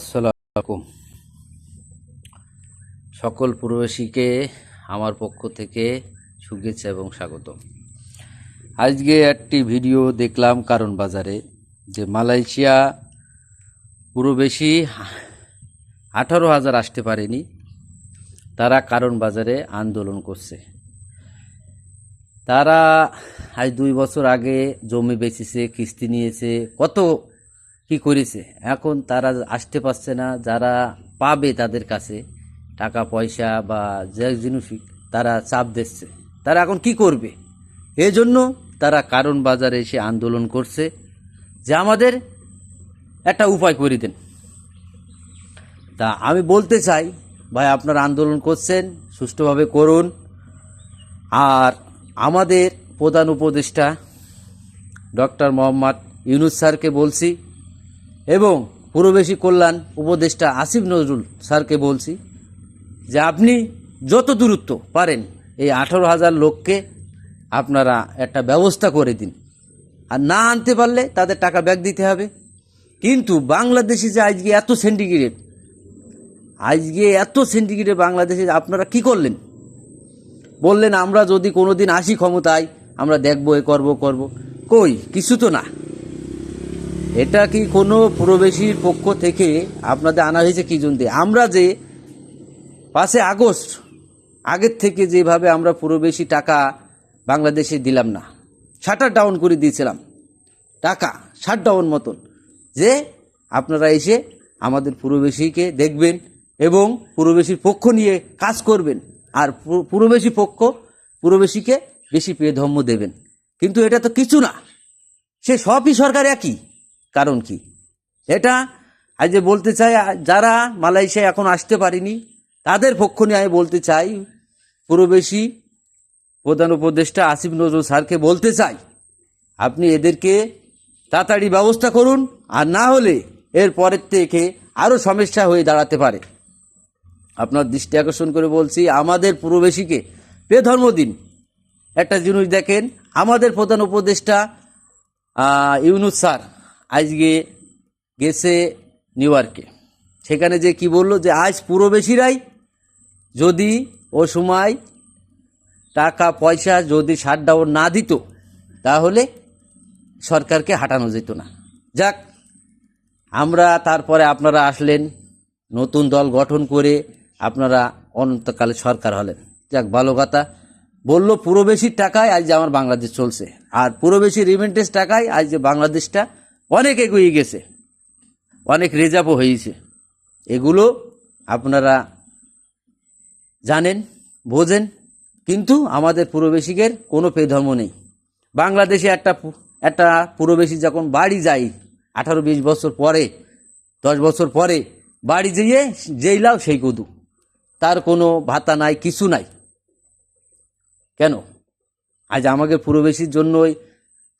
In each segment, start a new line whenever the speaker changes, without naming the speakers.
আসসালাম সকল প্রবাসীকে আমার পক্ষ থেকে শুভেচ্ছা এবং স্বাগত। আজকে একটি ভিডিও দেখলাম কারণ বাজারে যে মালয়েশিয়া প্রবেশী আঠারো হাজার আসতে পারেনি। তারা কারণ বাজারে আন্দোলন করছে। তারা আজ দুই বছর আগে জমি বেচেছে, কিস্তি নিয়েছে, কত কি করেছে? এখন তারা আসতে পারছে না, যারা পাবে তাদের কাছে টাকা, পয়সা বা যে জিনিসই তারা চাপ দিচ্ছে। তারা এখন কি করবে? এই জন্য তারা কারণ বাজারে এসে আন্দোলন করছে যে আমাদের একটা উপায় করে দেন। তা আমি বলতে চাই, ভাই আপনারা আন্দোলন করছেন, সুষ্ঠুভাবে করুন। আর আমাদের প্রধান উপদেষ্টা ডক্টর মোহাম্মদ ইউনুস স্যারকে বলছি এবং পুরবেশী কল্যাণ উপদেষ্টা আসিফ নজরুল স্যারকে বলছি যে আপনি যত দূরত্ব পারেন এই আঠারো হাজার লোককে আপনারা একটা ব্যবস্থা করে দিন। আর না আনতে পারলে তাদের টাকা ব্যাক দিতে হবে। কিন্তু বাংলাদেশে যে আজকে এত সেন্টিগ্রেড, আজকে এত সেন্টিগ্রেড বাংলাদেশে আপনারা কি করলেন? বললেন, আমরা যদি কোনো দিন আসি ক্ষমতায়, আমরা দেখব, এ করব করব। কই? কিছু তো না। এটা কি কোনো প্রবেশীর পক্ষ থেকে আপনাদের আনা হয়েছে কি জন্য? আমরা যে পাঁচে আগস্ট, আগের থেকে যেভাবে আমরা প্রবেশী টাকা বাংলাদেশে দিলাম না, শাটার ডাউন করে দিয়েছিলাম, টাকা, শাট ডাউন মতন, যে আপনারা এসে আমাদের পুরবেশীকে দেখবেন এবং পুরবেশীর পক্ষ নিয়ে কাজ করবেন, আর পুরবেশী পক্ষ পুরবেশীকে বেশি পেয়ে ধর্ম দেবেন। কিন্তু এটা তো কিছু না, সে সবই সরকার একই। কারণ কি? এটা আজ বলতে চাই, যারা মালয়েশিয়া এখন আসতে পারেনি, তাদের পক্ষ নিয়ে আমি বলতে চাই পুরবেশী প্রধান উপদেষ্টা আসিফ নজরুল স্যারকে বলতে চাই, আপনি এদেরকে তাড়াতাড়ি ব্যবস্থা করুন, আর না হলে এর পরের থেকে আরও সমস্যা হয়ে দাঁড়াতে পারে। আপনার দৃষ্টি আকর্ষণ করে বলছি, আমাদের পুরবেশীকে বেধর্ম দিন। একটা জিনিস দেখেন, আমাদের প্রধান উপদেষ্টা ইউনুস স্যার আজকে গেছে নিউ ইয়র্কে সেখানে যে কি বলল যে, আজ পুরবেশীরাই যদি ও সময় টাকা, পয়সা যদি শাটডাউন না দিত, তাহলে সরকারকে হাঁটানো যেত না। যাক, আমরা তারপরে আপনারা আসলেন, নতুন দল গঠন করে আপনারা অনন্তকালে সরকার হলেন। যাক, ভালো কথা। বলল, পুরোবেশির টাকায় আজ যে আমার বাংলাদেশ চলছে, আর পুরোবেশি রিমেন্টেন্স টাকায় আজ যে বাংলাদেশটা অনেক এগিয়ে গেছে, অনেক রিজার্ভও হয়েছে। এগুলো আপনারা জানেন, বোঝেন, কিন্তু আমাদের পুরবেশিকের কোনো পে ধর্ম নেই। বাংলাদেশে একটা একটা পুরবেশী যখন বাড়ি যায়, আঠারো বিশ বছর পরে, দশ বছর পরে বাড়ি যেয়ে যেই লাও সেই কদু। তার কোনো ভাতা নাই, কিছু নাই। কেন? আজ আমাকে পুরবেশীর জন্যই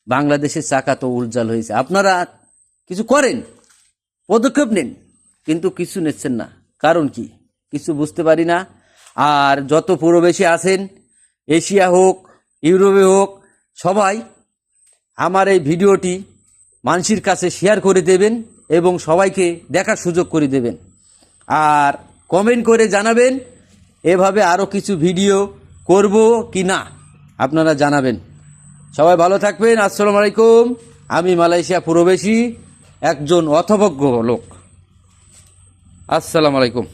বাংলাদেশের চাকা তো উজ্জ্বল হয়েছে। আপনারা কিছু করেন, পদক্ষেপ নেন, কিন্তু কিছু নিচ্ছেন না। কারণ কি? কিছু বুঝতে পারি না। আর যত পুরবেশী আছেন, এশিয়া হোক, ইউরোপে হোক, সবাই আমার এই ভিডিওটি মানুষের কাছে শেয়ার করে দেবেন এবং সবাইকে দেখার সুযোগ করে দেবেন। আর কমেন্ট করে জানাবেন, এভাবে আরও কিছু ভিডিও করব কি না, আপনারা জানাবেন। সবাই ভালো থাকবেন আসসালামু আলাইকুম। আমি মালয়েশিয়া প্রবেশী একজন অথবজ্ঞ লোক। আসসালামু আলাইকুম।